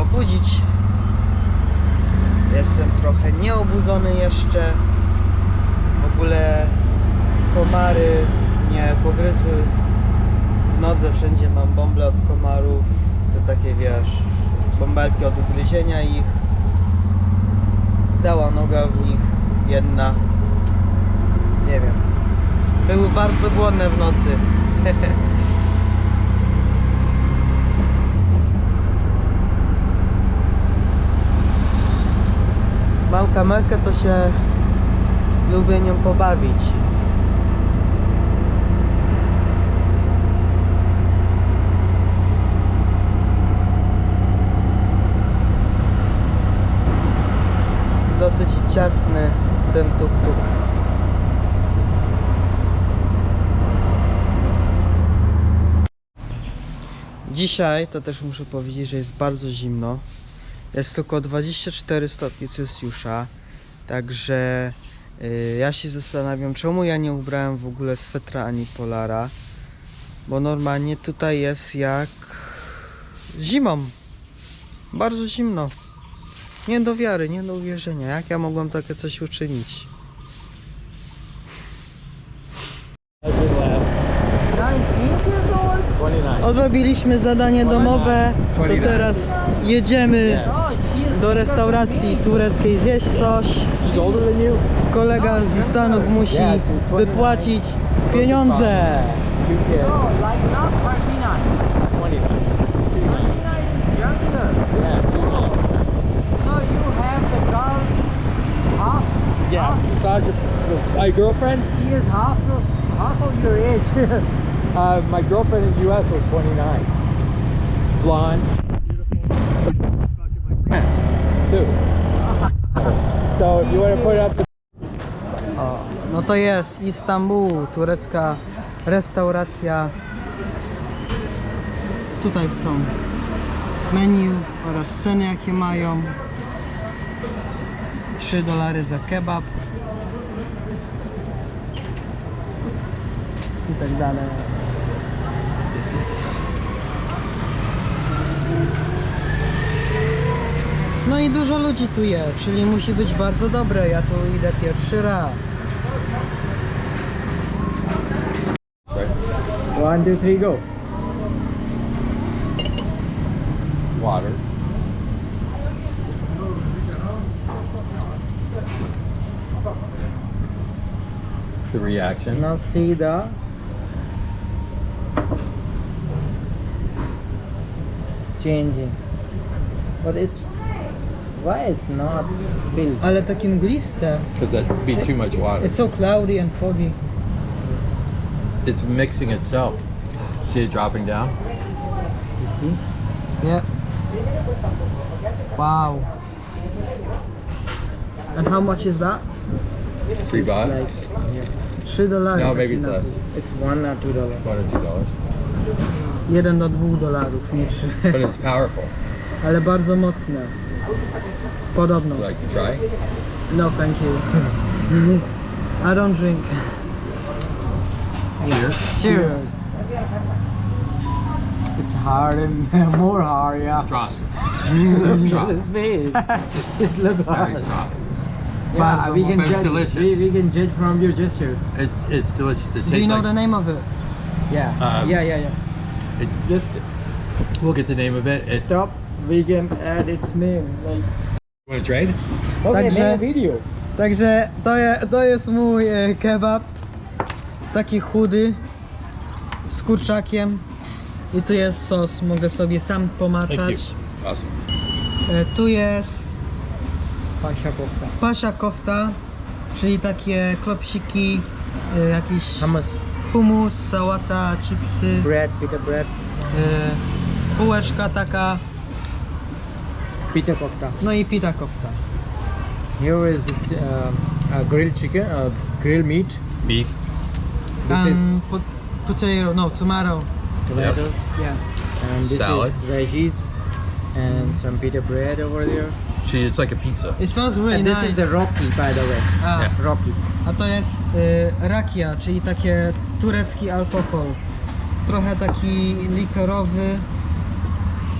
obudzić. Jestem trochę nieobudzony jeszcze. W ogóle komary mnie pogryzły w nodze, wszędzie mam bąble od komarów. To takie wiesz, bąbelki od ugryzienia ich. Cała noga w nich, jedna. Nie wiem. Były bardzo głodne w nocy. Mam kamerkę, to się lubię nią pobawić. Dosyć ciasny ten tuk-tuk. Dzisiaj to też muszę powiedzieć, że jest bardzo zimno. Jest tylko 24 stopnie Celsjusza. Także y, ja się zastanawiam, czemu ja nie ubrałem w ogóle swetra ani polara. Bo normalnie tutaj jest jak zimą. Bardzo zimno. Nie do wiary, nie do uwierzenia. Jak ja mogłem takie coś uczynić? Odrobiliśmy zadanie domowe, to teraz jedziemy do restauracji tureckiej zjeść coś. Kolega ze Stanów musi wypłacić pieniądze. Yeah, massage your, my girlfriend. He is half of, half of your age. Uh, my girlfriend in the U.S. was 29. She's blonde, beautiful. My friends too. So you want to put up the O, no to jest Istanbul, turecka restauracja. Tutaj są menu oraz ceny jakie mają. 3 dolary za kebab. I tak dalej. No i dużo ludzi tu je, czyli musi być bardzo dobre. Ja tu idę pierwszy raz. one, two, three, go. Water. The reaction. Now see the it's changing. But it's why it's not filled? Ale takie mgliste. Because that'd be too much water. It's so cloudy and foggy. It's mixing itself. See it dropping down? You see? Yeah. Wow. And how much is that? Three baht? Like yeah. 3 dolary. No, taki maybe it's napój. less. It's 1 or 2 dollars. One or two dollars. 1 do 2 dolarów, nie 3. But it's powerful. Ale bardzo mocne. Podobno. Would you like to try? No, thank you. I don't drink. Cheers. Cheers. It's hard and more hard, yeah. Strong. Strong. It's big. it looks Very hard. strong. Yeah, we can But it's judge. delicious. We, we can judge from your gestures. It, it's delicious. It Do you know like. the name of it? Yeah. Um, yeah, yeah, yeah. It, Just we'll get the name of it. it stop. We can add its name. Like. want to trade? Okay, Także- make a video. Także to, je, to jest mój e, kebab. Taki chudy. Z kurczakiem. I tu jest sos, mogę sobie sam pomaczać. Awesome. E, tu jest Pasha kofta. pasha kofta, czyli takie klopsiki, e, jakiś Hummus, hummus, sałata, chipsy, bread, pita bread, e, półeczka taka, pita kofta. no i pita kofta. Here is the um, uh, grilled chicken, uh, grilled meat. Beef. This is Um, pot- potato, no, tomato. tomato. Yeah. And this Salad. is veggies and some pita bread over there. See, it's like a pizza. It smells really And this nice. is the Rocky, by the way. A, Yeah. Rocky. a to jest y, rakia, czyli takie turecki alkohol. Trochę taki likorowy.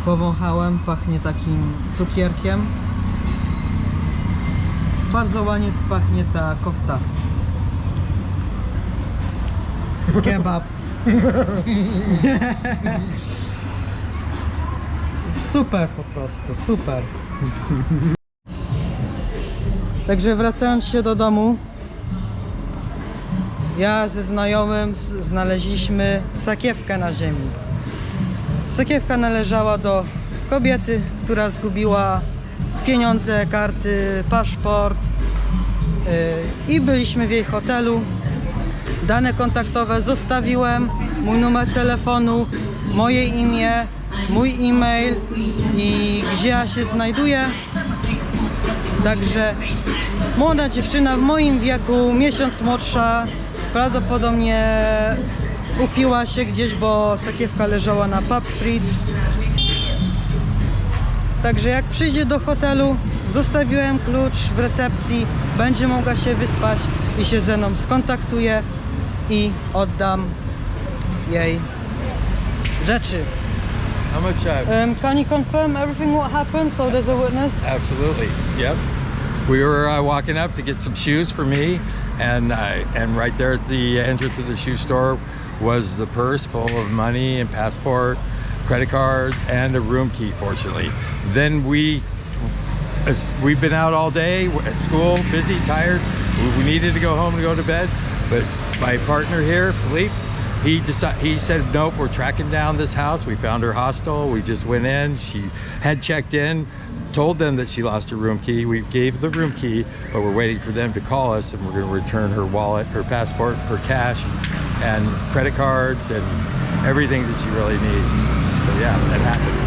Powąchałem, pachnie takim cukierkiem. Bardzo ładnie pachnie ta kofta. Kebab. super po prostu, super. Także wracając się do domu, ja ze znajomym znaleźliśmy sakiewkę na ziemi. Sakiewka należała do kobiety, która zgubiła pieniądze, karty, paszport yy, i byliśmy w jej hotelu. Dane kontaktowe zostawiłem, mój numer telefonu, moje imię, mój e-mail i gdzie ja się znajduję. Także młoda dziewczyna w moim wieku, miesiąc młodsza, prawdopodobnie upiła się gdzieś, bo sakiewka leżała na Pub Street. Także jak przyjdzie do hotelu, zostawiłem klucz w recepcji, będzie mogła się wyspać i się ze mną skontaktuje i oddam jej rzeczy. How much? Uh, Um, can you confirm everything what happened so there's a witness? Absolutely. Yep. We were uh, walking up to get some shoes for me, and uh, and right there at the entrance of the shoe store was the purse full of money and passport, credit cards, and a room key. Fortunately, then we. We've been out all day at school, busy, tired. We- We needed to go home and go to bed, but my partner here, Philippe, he decided. He said, "Nope, we're tracking down this house. We found her hostel. We just went in. She had checked in, told them that she lost her room key. We gave the room key, but we're waiting for them to call us, and we're going to return her wallet, her passport, her cash, and credit cards, and everything that she really needs." So yeah, that happened.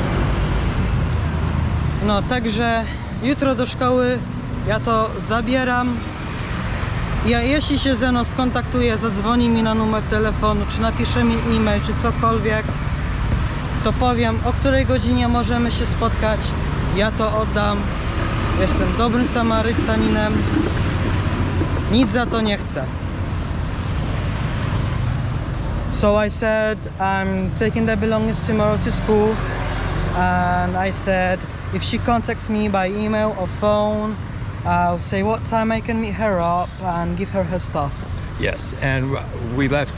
No, także jutro do szkoły ja to zabieram. Ja, jeśli się ze mną skontaktuje, zadzwoni mi na numer telefonu, czy napisze mi e-mail, czy cokolwiek, to powiem, o której godzinie możemy się spotkać. Ja to oddam. Jestem dobrym Samarytaninem. Nic za to nie chcę. So I said, I'm taking the belongings tomorrow to school. and I said if she contacts me by email or phone, I'll say what time I can meet her up and give her her stuff. Yes, and we left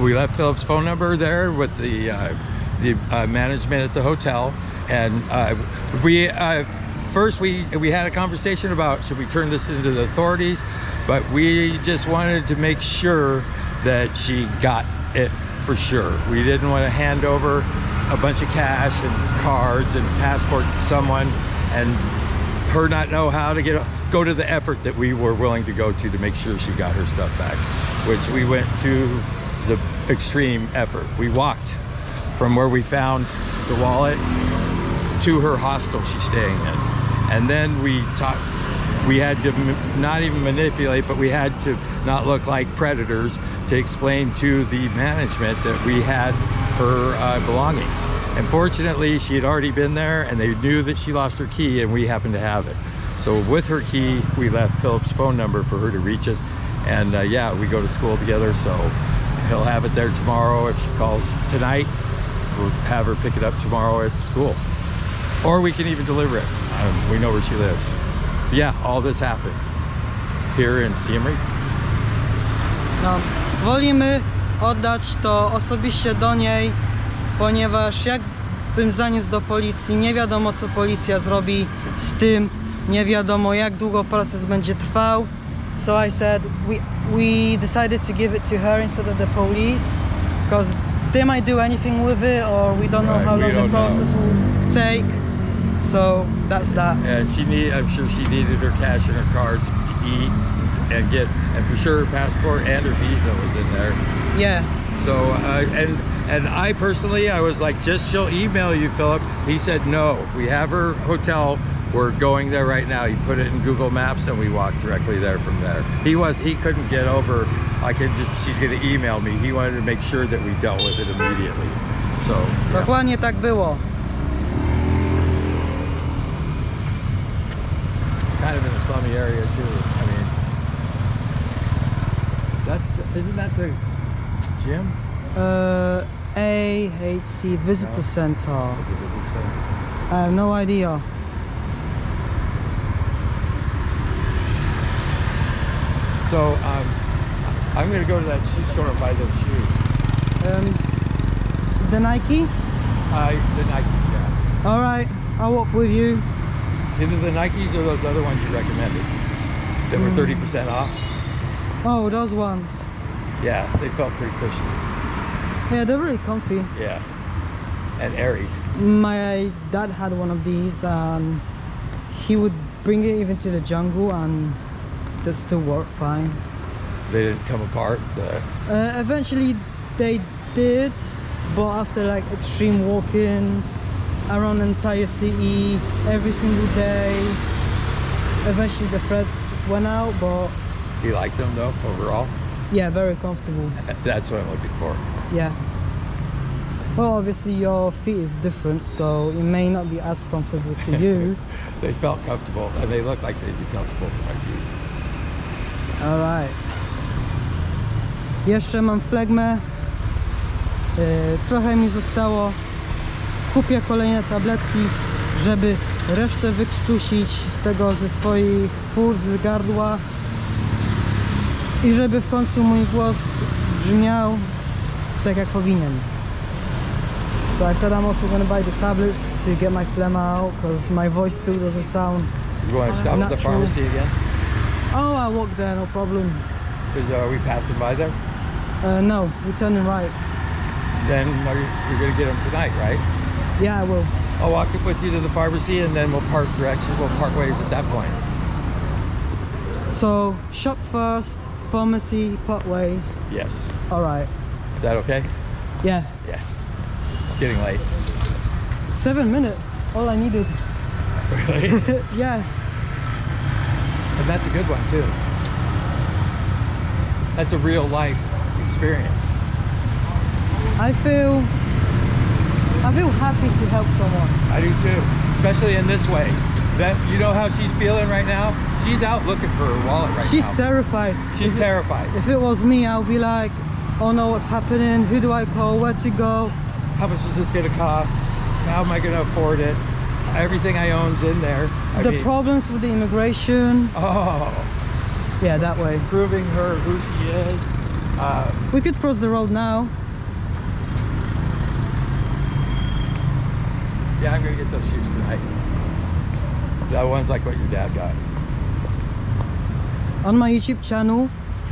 we left Philip's phone number there with the uh, the uh, management at the hotel, and uh, we uh, first we we had a conversation about should we turn this into the authorities, but we just wanted to make sure that she got it for sure. We didn't want to hand over a bunch of cash and cards and passport to someone and her not know how to get go to the effort that we were willing to go to to make sure she got her stuff back which we went to the extreme effort we walked from where we found the wallet to her hostel she's staying in. And then we talked we had to not even manipulate but we had to not look like predators to explain to the management that we had her uh, belongings. And fortunately she had already been there and they knew that she lost her key and we happened to have it. So with her key we left philip's phone number for her to reach us. And uh, yeah we go to school together so he'll have it there tomorrow if she calls tonight. We'll have her pick it up tomorrow at school or we can even deliver it. Um, we know where she lives. But yeah, all this happened here in Siem Reap. No, wolimy oddać to osobiście do niej, ponieważ jakbym zaniósł do policji, nie wiadomo co policja zrobi z tym, nie wiadomo jak długo proces będzie trwał. So I said we we decided to give it to her instead of the police because they might do anything with it or we don't know Right, how we long the don't know. process will take. So that's that. And she need I'm sure she needed her cash and her cards to eat and get and for sure her passport and her visa was in there. Yeah. So uh, and and I personally I was like just she'll email you Philip. He said no. We have her hotel. We're going there right now. He put it in Google Maps and we walked directly there from there. He was he couldn't get over I could just she's going to email me. He wanted to make sure that we dealt with it immediately. So yeah. Dokładnie tak było. Area too. I mean, that's the, isn't that the gym? Uh, AHC Visitor No. Center. Is it visitor center? I have no idea. So um, I'm gonna go to that shoe store and buy those shoes. Um, the Nike? I the Nikes, yeah. Alright, I'll walk with you. Either the Nikes or those other ones you recommended that were Mm. thirty percent off. Oh, those ones. Yeah, they felt pretty cushy. Yeah, they're really comfy. Yeah, and airy. My dad had one of these and he would bring it even to the jungle and they still work fine. They didn't come apart. Uh, eventually they did, but after like extreme walking around the entire city every single day, eventually the threads went out, but you liked them though overall. yeah, very comfortable. That's what I'm looking for. Yeah. Well, obviously your feet is different, so it may not be as comfortable to you. They felt comfortable and they looked like they'd be comfortable for my feet. Alright. Jeszcze mam flegmę. E, uh, trochę mi zostało. Kupię kolejne tabletki, żeby resztę wykrztusić z tego ze swoich płuc, z gardła. I żeby w końcu mój głos brzmiał tak jak powinien. So I said I'm also going to buy the tablets to get my phlegm out because my voice still doesn't sound. You want to stop at the pharmacy again? Oh, I walk there, no problem. Is, uh, are we passing by there? Uh, no, we're turning right. Then are you, you're going to get them tonight, right? Yeah, I will. I'll walk up with you to the pharmacy and then we'll part directions. We'll part ways at that point. So, shop first, pharmacy, part ways. Yes. Alright. Is that okay? Yeah. Yeah. It's getting late. Seven minute. All I needed. Really? yeah. and that's a good one too. That's a real life experience. I feel I feel happy to help someone. I do too, especially in this way. That you know how she's feeling right now. She's out looking for her wallet right She's now. She's terrified. she's if, terrified. if it was me, I'll be like, oh no, what's happening? Who do I call? Where to go? How much is this going to cost? How am I going to afford it? Everything I own's in there. I the mean, problems with the immigration. oh, Yeah, that way. proving her who she is. Uh, We could cross the road now. Yeah, I'm to get those shoes tonight. That one's like what your dad got. On my YouTube channel,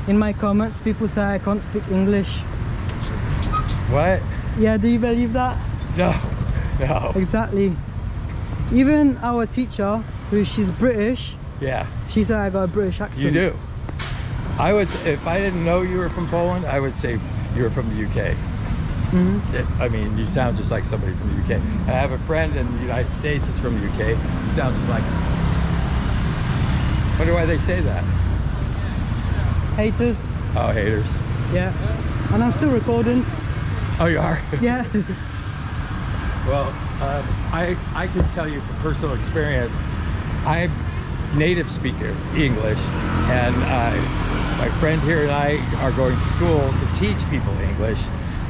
in my comments, people say I can't speak English. What? Yeah, do you believe that? No, no. Exactly. Even our teacher, who she's British, Yeah, she said I got a British accent. you do. I would, if I didn't know you were from Poland, I would say you were from the UK. Mhm. It- I mean, you sound just like somebody from the UK. I have a friend in the United States that's from the UK. You sound just like. Wonder why they say that. Haters. Oh, haters. Yeah. And I'm still recording. Oh, you are. Yeah. well, um, I I can tell you from personal experience. I'm native speaker English, and uh, my friend here and I are going to school to teach people English,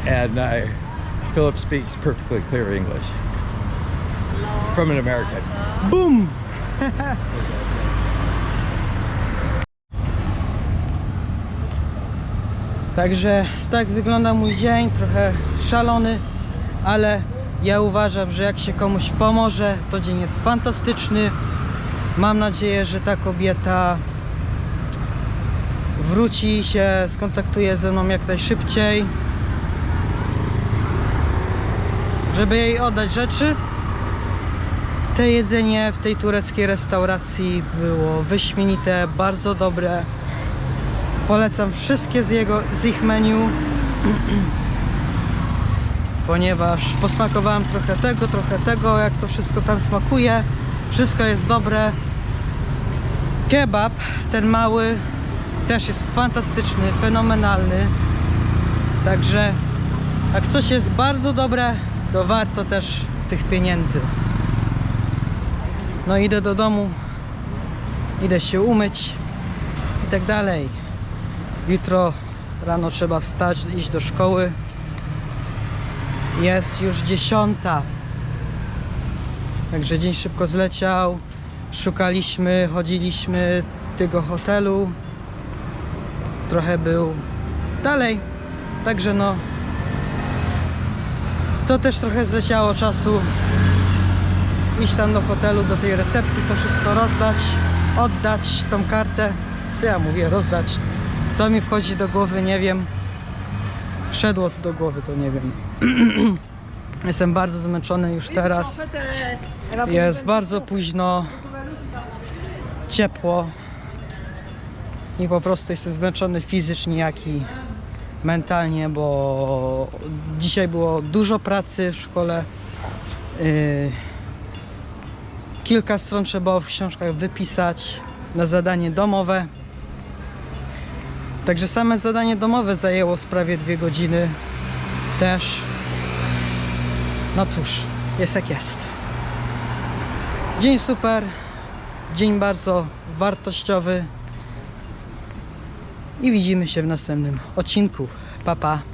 and uh, Philip speaks perfectly clear English from an American. Boom! Także tak wygląda mój dzień, trochę szalony, ale ja uważam, że jak się komuś pomoże, to dzień jest fantastyczny. Mam nadzieję, że ta kobieta wróci i się skontaktuje ze mną jak najszybciej, żeby jej oddać rzeczy. Te jedzenie w tej tureckiej restauracji było wyśmienite, bardzo dobre. Polecam wszystkie z, jego, z ich menu, ponieważ posmakowałem trochę tego, trochę tego, jak to wszystko tam smakuje. Wszystko jest dobre. Kebab, ten mały, też jest fantastyczny, fenomenalny. Także jak coś jest bardzo dobre, to warto też tych pieniędzy. No idę do domu Idę się umyć i tak dalej. Jutro rano trzeba wstać, iść do szkoły. Jest już dziesiąta. Także dzień szybko zleciał. Szukaliśmy, chodziliśmy tego hotelu. Trochę był dalej. Także no. To też trochę zleciało czasu. Iść tam do hotelu, do tej recepcji, to wszystko rozdać, oddać tą kartę. Co ja mówię, rozdać. Co mi wchodzi do głowy, nie wiem. Wszedło do głowy, to nie wiem. Jestem bardzo zmęczony już teraz. Jest bardzo późno, ciepło i po prostu jestem zmęczony fizycznie, jak i mentalnie, bo dzisiaj było dużo pracy w szkole. Yy, kilka stron trzeba w książkach wypisać na zadanie domowe. Także same zadanie domowe zajęło prawie dwie godziny też. No cóż, jest jak jest. Dzień super, dzień bardzo wartościowy i widzimy się w następnym odcinku. Pa, pa.